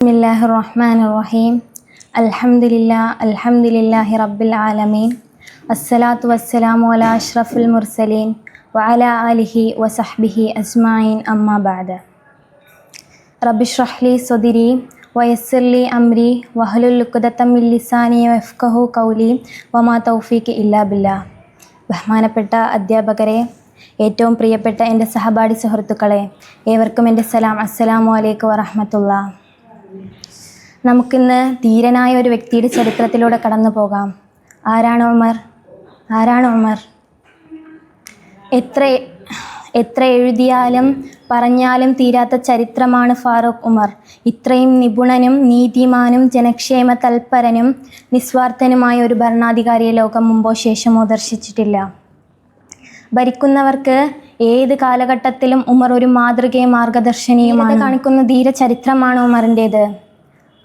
ബിസ്മില്ലാഹി റഹ്മാൻ റഹീം അൽഹംദില്ലാ അൽഹംദില്ലാഹി റബ്ബിൽ ആലമീൻ. അസ്സലാത്തു വസ്സലാമു അല അഷ്റഫുൽ മുർസലീൻ. വഅല അലിഹി വസഹ്ബിഹി അജ്മായിൻ അമ്മാ ബഅദ. റബ്ബിഷ്റഹ്ലി സ്വദിരി വയസ്സിർലി അംരി വഹലുൽ ലിസാനി വഫ്കഹു കൗലി വമാ തൗഫീഖ് ഇല്ലാ ബില്ലാ. ബഹ്മാനപ്പെട്ട അധ്യാപകരെ ഏറ്റവും പ്രിയപ്പെട്ട എന്റെ സഹപാഠി സുഹൃത്തുക്കളെ ഏവർക്കും എന്റെ സലാം. അസ്സലാമു അലൈക്കും വറഹമത്തുള്ള. നമുക്കിന്ന് ധീരനായ ഒരു വ്യക്തിയുടെ ചരിത്രത്തിലൂടെ കടന്നു പോകാം. ആരാണ് ഉമർ? ആരാണ് ഉമർ? എത്ര എത്ര എഴുതിയാലും പറഞ്ഞാലും തീരാത്ത ചരിത്രമാണ് ഫാറൂഖ് ഉമർ. ഇത്രയും നിപുണനും നീതിമാനും ജനക്ഷേമ തൽപരനും നിസ്വാർത്ഥനുമായ ഒരു ഭരണാധികാരിയെ ലോകം മുമ്പോ ശേഷമോ ദർശിച്ചിട്ടില്ല. ഭരിക്കുന്നവർക്ക് ഏത് കാലഘട്ടത്തിലും ഉമർ ഒരു മാതൃകയും മാർഗദർശനിയുമാണ്. കാണിക്കുന്ന ധീര ചരിത്രമാണ് ഉമറിന്റേത്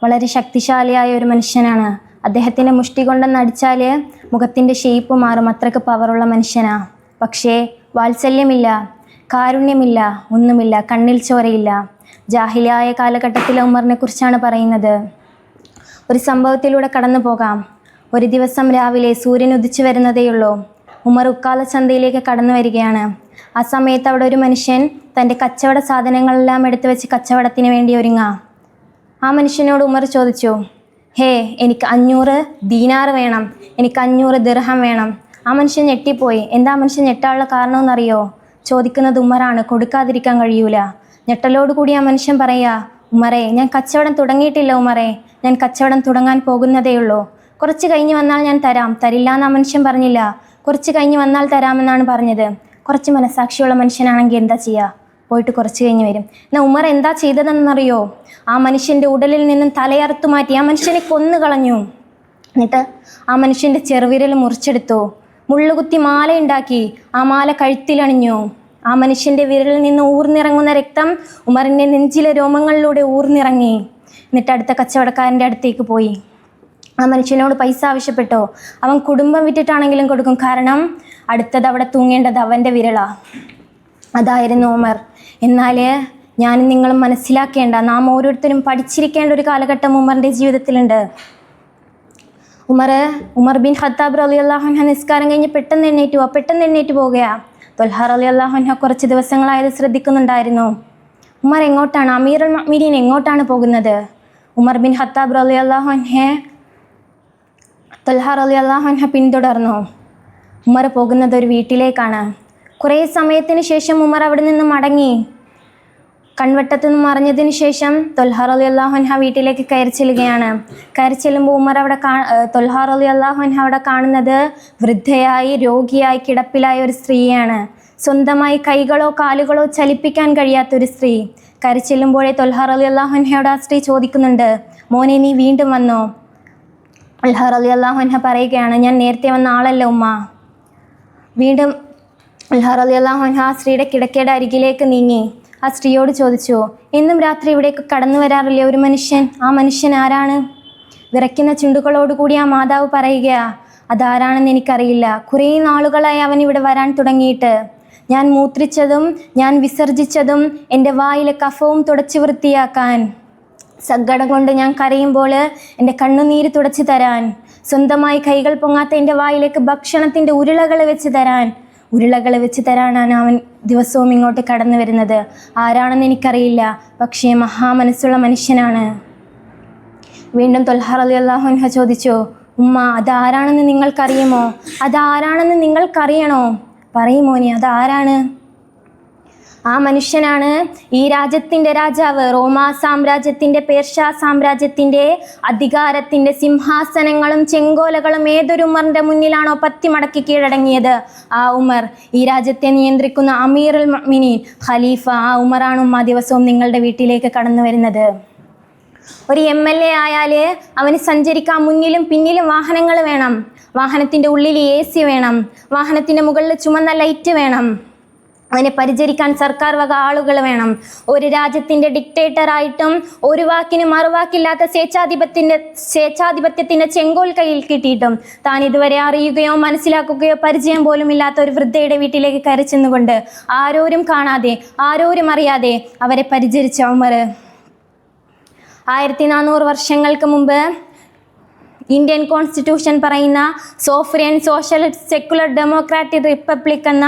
വളരെ ശക്തിശാലിയായ ഒരു മനുഷ്യനാണ്. അദ്ദേഹത്തിന്റെ മുഷ്ടി കൊണ്ടെന്ന് അടിച്ചാൽ മുഖത്തിന്റെ ഷേപ്പ് മാറും. അത്രയ്ക്ക് പവറുള്ള മനുഷ്യനാ. പക്ഷേ വാത്സല്യമില്ല കാരുണ്യമില്ല ഒന്നുമില്ല കണ്ണിൽ ചോരയില്ല. ജാഹിലിയായ കാലഘട്ടത്തിലെ ഉമറിനെ കുറിച്ചാണ് പറയുന്നത്. ഒരു സംഭവത്തിലൂടെ കടന്നു പോകാം. ഒരു ദിവസം രാവിലെ സൂര്യൻ ഉദിച്ചു വരുന്നതേയുള്ളൂ ഉമർ ഉക്കാല ചന്തയിലേക്ക് കടന്നു വരികയാണ്. ആ സമയത്ത് അവിടെ ഒരു മനുഷ്യൻ തന്റെ കച്ചവട സാധനങ്ങളെല്ലാം എടുത്തു വെച്ച് കച്ചവടത്തിന് വേണ്ടി ഒരുങ്ങാം. ആ മനുഷ്യനോട് ഉമർ ചോദിച്ചു ഹേ എനിക്ക് അഞ്ഞൂറ് ദീനാറ് വേണം എനിക്ക് അഞ്ഞൂറ് ദിർഹം വേണം. ആ മനുഷ്യൻ ഞെട്ടിപ്പോയി. എന്താ മനുഷ്യൻ ഞെട്ടാനുള്ള കാരണമെന്നറിയോ? ചോദിക്കുന്നത് ഉമ്മറാണ് കൊടുക്കാതിരിക്കാൻ കഴിയൂല. ഞെട്ടലോട് കൂടി ആ മനുഷ്യൻ പറയാ ഉമ്മറേ ഞാൻ കച്ചവടം തുടങ്ങിയിട്ടില്ല ഉമ്മറേ ഞാൻ കച്ചവടം തുടങ്ങാൻ പോകുന്നതേയുള്ളൂ കുറച്ച് കഴിഞ്ഞ് വന്നാൽ ഞാൻ തരാം. തരില്ല എന്ന് ആ മനുഷ്യൻ പറഞ്ഞില്ല. കുറച്ച് കഴിഞ്ഞ് വന്നാൽ തരാമെന്നാണ് പറഞ്ഞത്. കുറച്ച് മനസ്സാക്ഷിയുള്ള മനുഷ്യനാണെങ്കിൽ എന്താ ചെയ്യുക പോയിട്ട് കുറച്ച് കഴിഞ്ഞ് വരും. എന്നാൽ ഉമർ എന്താ ചെയ്തതെന്നറിയോ? ആ മനുഷ്യന്റെ ഉടലിൽ നിന്നും തലയറുത്തു മാറ്റി ആ മനുഷ്യനെ കൊന്നു കളഞ്ഞു. എന്നിട്ട് ആ മനുഷ്യന്റെ ചെറുവിരൽ മുറിച്ചെടുത്തു. മുള്ളുകുത്തി മാല ഉണ്ടാക്കി ആ മാല കഴുത്തിലണിഞ്ഞു. ആ മനുഷ്യന്റെ വിരലിൽ നിന്ന് ഊർന്നിറങ്ങുന്ന രക്തം ഉമറിന്റെ നെഞ്ചിലെ രോമങ്ങളിലൂടെ ഊർന്നിറങ്ങി. എന്നിട്ട് അടുത്ത കച്ചവടക്കാരന്റെ അടുത്തേക്ക് പോയി. ആ മനുഷ്യനോട് പൈസ ആവശ്യപ്പെട്ടോ? അവൻ കുടുംബം വിറ്റിട്ടാണെങ്കിലും കൊടുക്കും. കാരണം അടുത്തത് അവിടെ തൂങ്ങേണ്ടത് അവന്റെ വിരളാ. അതായിരുന്നു ഉമർ. എന്നാൽ ഞാൻ നിങ്ങളും മനസ്സിലാക്കേണ്ട നാം ഓരോരുത്തരും പഠിച്ചിരിക്കേണ്ട ഒരു കാലഘട്ടം ഉമറിന്റെ ജീവിതത്തിലുണ്ട്. ഉമർ ഉമർ ബിൻ ഖത്താബ് അലി അള്ളാഹുൻഹ നിസ്കാരം കഴിഞ്ഞ് പെട്ടെന്ന് എണ്ണേറ്റ് പോവാ പെട്ടെന്ന് എണ്ണേറ്റ് പോവുകയാ. തൊൽഹർ അലി അള്ളാഹുൻഹ കുറച്ച് ദിവസങ്ങളായത് ശ്രദ്ധിക്കുന്നുണ്ടായിരുന്നു. ഉമർ എങ്ങോട്ടാണ് അമീർ മീരീൻ എങ്ങോട്ടാണ് പോകുന്നത്? ഉമർ ബിൻ ഖത്താബ് അലി അള്ളാഹുൻഹെ തൊൽഹർ അലി അള്ളാഹുൻഹ പിന്തുടർന്നു. ഉമർ പോകുന്നത് ഒരു വീട്ടിലേക്കാണ്. കുറേ സമയത്തിന് ശേഷം ഉമർ അവിടെ നിന്ന് മടങ്ങി. കൺവെട്ടത്തു നിന്ന് മറിഞ്ഞതിന് ശേഷം തൊൽഹാർ അലി അള്ളാഹുൻഹ വീട്ടിലേക്ക് കയറി ചെല്ലുകയാണ്. കയറി ചെല്ലുമ്പോൾ ഉമർ അവിടെ കാ തൊൽഹാർ അലി അള്ളാഹുൻഹ അവിടെ കാണുന്നത് വൃദ്ധയായി രോഗിയായി കിടപ്പിലായ ഒരു സ്ത്രീയാണ്. സ്വന്തമായി കൈകളോ കാലുകളോ ചലിപ്പിക്കാൻ കഴിയാത്ത ഒരു സ്ത്രീ. കയറി ചെല്ലുമ്പോഴേ തൊൽഹാർ അലി അള്ളാഹുൻഹയോട് ആ സ്ത്രീ ചോദിക്കുന്നുണ്ട് മോനെ നീ വീണ്ടും വന്നോ? അൽഹാർ അലി അള്ളാഹുൻഹ പറയുകയാണ് ഞാൻ നേരത്തെ വന്ന ആളല്ല ഉമ്മ. വീണ്ടും അൽഹാർ അലി അള്ളാഹുൻഹ ആ സ്ത്രീയുടെ കിടക്കയുടെ അരികിലേക്ക് നീങ്ങി. ആ സ്ത്രീയോട് ചോദിച്ചു എന്നും രാത്രി ഇവിടേക്ക് കടന്നു വരാറില്ലേ ഒരു മനുഷ്യൻ? ആ മനുഷ്യൻ ആരാണ്? വിറയ്ക്കുന്ന ചുണ്ടുകളോടുകൂടി ആ മാതാവ് പറയുകയാ അതാരാണെന്ന് എനിക്കറിയില്ല. കുറേ നാളുകളായി അവൻ ഇവിടെ വരാൻ തുടങ്ങിയിട്ട്. ഞാൻ മൂത്രിച്ചതും ഞാൻ വിസർജിച്ചതും എന്റെ വായിലെ കഫവും തുടച്ചു വൃത്തിയാക്കാൻ. സങ്കടം കൊണ്ട് ഞാൻ കരയുമ്പോൾ എന്റെ കണ്ണുനീര് തുടച്ചു തരാൻ. സ്വന്തമായി കൈകൾ പൊങ്ങാത്ത എന്റെ വായിലേക്ക് ഭക്ഷണത്തിന്റെ ഉരുളകൾ വെച്ച് തരാൻ. ഉരുളകൾ വെച്ച് തരാനാണ് അവൻ ദിവസവും ഇങ്ങോട്ട് കടന്നു വരുന്നത്. ആരാണെന്ന് എനിക്കറിയില്ല. പക്ഷേ മഹാമനസ്സുള്ള മനുഷ്യനാണ്. വീണ്ടും തൊൽഹർ അലി അള്ളാഹുൻഹ ചോദിച്ചു ഉമ്മ അതാരാണെന്ന് നിങ്ങൾക്കറിയുമോ? അതാരാണെന്ന് നിങ്ങൾക്കറിയണോ? പറയുമോനി അതാരാണ്? ആ മനുഷ്യനാണ് ഈ രാജ്യത്തിന്റെ രാജാവ്. റോമാ സാമ്രാജ്യത്തിന്റെ പേർഷ്യ സാമ്രാജ്യത്തിന്റെ അധികാരത്തിന്റെ സിംഹാസനങ്ങളും ചെങ്കോലകളും ഏതൊരു ഉമറിന്റെ മുന്നിലാണോ പത്തി മടക്കി കീഴടങ്ങിയത്? ആ ഉമർ ഈ രാജ്യത്തെ നിയന്ത്രിക്കുന്ന അമീറുൽ മിനി ഖലീഫ. ആ ഉമറാണ് ഉമ്മ ദിവസവും നിങ്ങളുടെ വീട്ടിലേക്ക് കടന്നു വരുന്നത്. ഒരു എം എൽ എ ആയാൽ അവന് സഞ്ചരിക്കാൻ മുന്നിലും പിന്നിലും വാഹനങ്ങൾ വേണം. വാഹനത്തിന്റെ ഉള്ളിൽ എ സി വേണം. വാഹനത്തിന്റെ മുകളിൽ ചുമന്ന ലൈറ്റ് വേണം. അവനെ പരിചരിക്കാൻ സർക്കാർ വക ആളുകൾ വേണം. ഒരു രാജ്യത്തിന്റെ ഡിക്റ്റേറ്ററായിട്ടും ഒരു വാക്കിന് മറുവാക്കില്ലാത്ത സ്വേച്ഛാധിപത്യത്തിന്റെ സ്വേച്ഛാധിപത്യത്തിന്റെ ചെങ്കോൽ കയ്യിൽ കിട്ടിയിട്ടും താൻ ഇതുവരെ അറിയുകയോ മനസ്സിലാക്കുകയോ പരിചയം പോലും ഇല്ലാത്ത ഒരു വൃദ്ധയുടെ വീട്ടിലേക്ക് കയറി ചെന്നുകൊണ്ട് ആരോരും കാണാതെ ആരോരും അറിയാതെ അവരെ പരിചരിച്ച ഉമർ. ആയിരത്തി നാനൂറ് വർഷങ്ങൾക്ക് മുമ്പ് ഇന്ത്യൻ കോൺസ്റ്റിറ്റ്യൂഷൻ പറയുന്ന sovereign socialist secular democratic republic എന്ന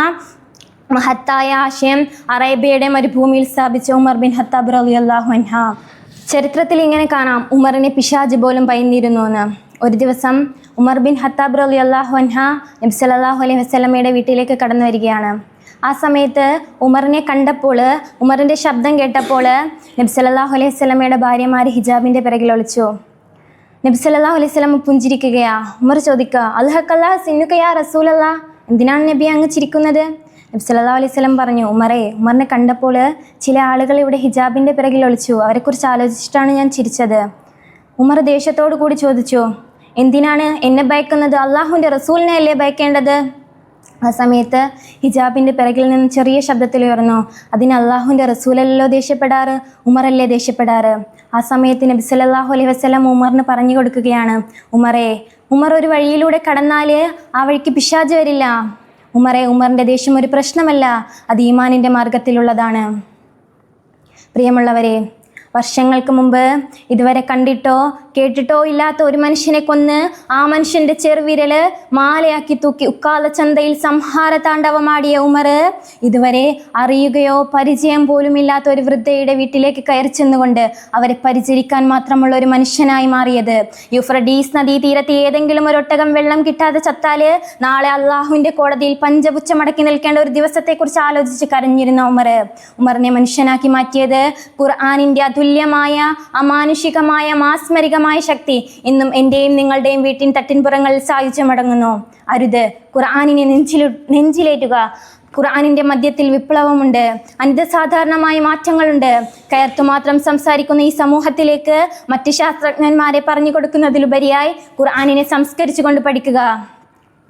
മഹത്തായ ആശയം അറേബ്യയുടെ മരുഭൂമിയിൽ സ്ഥാപിച്ച ഉമർ ബിൻ ഹത്താബ് റളിയല്ലാഹു അൻഹ. ചരിത്രത്തിൽ ഇങ്ങനെ കാണാം ഉമറിനെ പിശാജ് പോലും പയന്നിരുന്നു എന്ന് ഒരു ദിവസം ഉമർ ബിൻ ഹത്താബ് റളിയല്ലാഹു അൻഹ നബി സല്ലല്ലാഹു അലൈഹി വസ്ലമയുടെ വീട്ടിലേക്ക് കടന്നു വരികയാണ്. ആ സമയത്ത് ഉമറിനെ കണ്ടപ്പോൾ ഉമറിന്റെ ശബ്ദം കേട്ടപ്പോൾ നബി സല്ലല്ലാഹു അലൈഹി വസല്ലമയുടെ ഭാര്യമാർ ഹിജാബിന്റെ പിറകിൽ ഒളിച്ചു. നബി സല്ലല്ലാഹു അലൈഹി സ്വലം പുഞ്ചിരിക്കുകയാ ഉമർ ചോദിക്കുക അൽഹക്കല്ലാ സിന്നുക്കയാ റസൂലല്ലാ? എന്തിനാണ് നബി അങ്ങ് ചിരിക്കുന്നത്? നബി സല്ലല്ലാഹു അലൈഹി വസല്ലം പറഞ്ഞു ഉമറേ ഉമറിനെ കണ്ടപ്പോൾ ചില ആളുകൾ ഇവിടെ ഹിജാബിന്റെ പിറകിൽ ഒളിച്ചു. അവരെക്കുറിച്ച് ആലോചിച്ചിട്ടാണ് ഞാൻ ചിരിച്ചത്. ഉമർ ദേഷ്യത്തോടു കൂടി ചോദിച്ചു എന്തിനാണ് എന്നെ ഭയക്കുന്നത്? അള്ളാഹുവിന്റെ റസൂലിനെ അല്ലേ ഭയക്കേണ്ടത്? ആ സമയത്ത് ഹിജാബിന്റെ പിറകിൽ നിന്ന് ചെറിയ ശബ്ദത്തിൽ ഉയർന്നു അതിന് അള്ളാഹുവിന്റെ റസൂലല്ലോ ദേഷ്യപ്പെടാറ്? ഉമറല്ലേ ദേഷ്യപ്പെടാറ്? ആ സമയത്ത് നബി സല്ലല്ലാഹു അലൈഹി വസ്ലം ഉമറിന് പറഞ്ഞു കൊടുക്കുകയാണ് ഉമറേ ഉമർ ഒരു വഴിയിലൂടെ കടന്നാൽ ആ വഴിക്ക് പിശാജ് വരില്ല. ഉമറെ ഉമറിന്റെ ദേഷ്യം ഒരു പ്രശ്നമല്ല. അത് ഈമാനിന്റെ മാർഗത്തിലുള്ളതാണ് പ്രിയമുള്ളവരെ വർഷങ്ങൾക്ക് മുമ്പ് ഇതുവരെ കണ്ടിട്ടോ കേട്ടിട്ടോ ഇല്ലാത്ത ഒരു മനുഷ്യനെ കൊന്ന് ആ മനുഷ്യന്റെ ചെറുവിരൽ മാലയാക്കി തൂക്കി ഉക്കാല ചന്തയിൽ സംഹാര താണ്ഡവമാടിയ ഉമർ ഇതുവരെ അറിയുകയോ പരിചയം പോലും ഇല്ലാത്ത ഒരു വൃദ്ധയുടെ വീട്ടിലേക്ക് കയറി ചെന്നുകൊണ്ട് അവരെ പരിചരിക്കാൻ മാത്രമുള്ള ഒരു മനുഷ്യനായി മാറിയത്. യുഫ്രഡീസ് നദീ തീരത്ത് ഏതെങ്കിലും ഒരു ഒട്ടകം വെള്ളം കിട്ടാതെ ചത്താൽ നാളെ അള്ളാഹുവിന്റെ കോടതിയിൽ പഞ്ചപുച്ച മടക്കി നിൽക്കേണ്ട ഒരു ദിവസത്തെക്കുറിച്ച് ആലോചിച്ച് കരഞ്ഞിരുന്ന ഉമർ ഉമറിനെ മനുഷ്യനാക്കി മാറ്റിയത് ഖുർആാനിന്റെ അതുല്യമായ അമാനുഷികമായ മാസ്മരികമായ ശക്തി ഇന്നും എന്റെയും നിങ്ങളുടെയും വീട്ടിൻ തട്ടിൻപുറങ്ങളിൽ സായുജ്യം മടങ്ങുന്നു അരുത്. ഖുർആാനിനെ നെഞ്ചിലു നെഞ്ചിലേറ്റുക. ഖുർആാനിന്റെ മധ്യത്തിൽ വിപ്ലവമുണ്ട്. അനിതസാധാരണമായ മാറ്റങ്ങളുണ്ട്. കയർത്തു മാത്രം സംസാരിക്കുന്ന ഈ സമൂഹത്തിലേക്ക് മറ്റ് ശാസ്ത്രജ്ഞന്മാരെ പറഞ്ഞു കൊടുക്കുന്നതിലുപരിയായി ഖുർആാനിനെ സംസ്കരിച്ചുകൊണ്ട് പഠിക്കുക.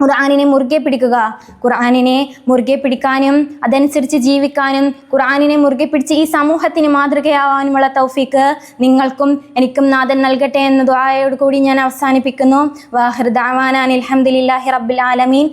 ഖുർആാനിനെ മുറുകെ പിടിക്കുക. ഖുർആാനിനെ മുറുകെ പിടിക്കാനും അതനുസരിച്ച് ജീവിക്കാനും ഖുർആാനിനെ മുറുകെ പിടിച്ച് ഈ സമൂഹത്തിന് മാതൃകയാവാനുമുള്ള തൗഫീക്ക് നിങ്ങൾക്കും എനിക്കും നാഥൻ നൽകട്ടെ എന്ന ദ്വായോട് കൂടി ഞാൻ അവസാനിപ്പിക്കുന്നു. വാഹിർ ദാവാനാൻ അലഹമുല്ലാഹി റബ്ബുൽ ആലമീൻ.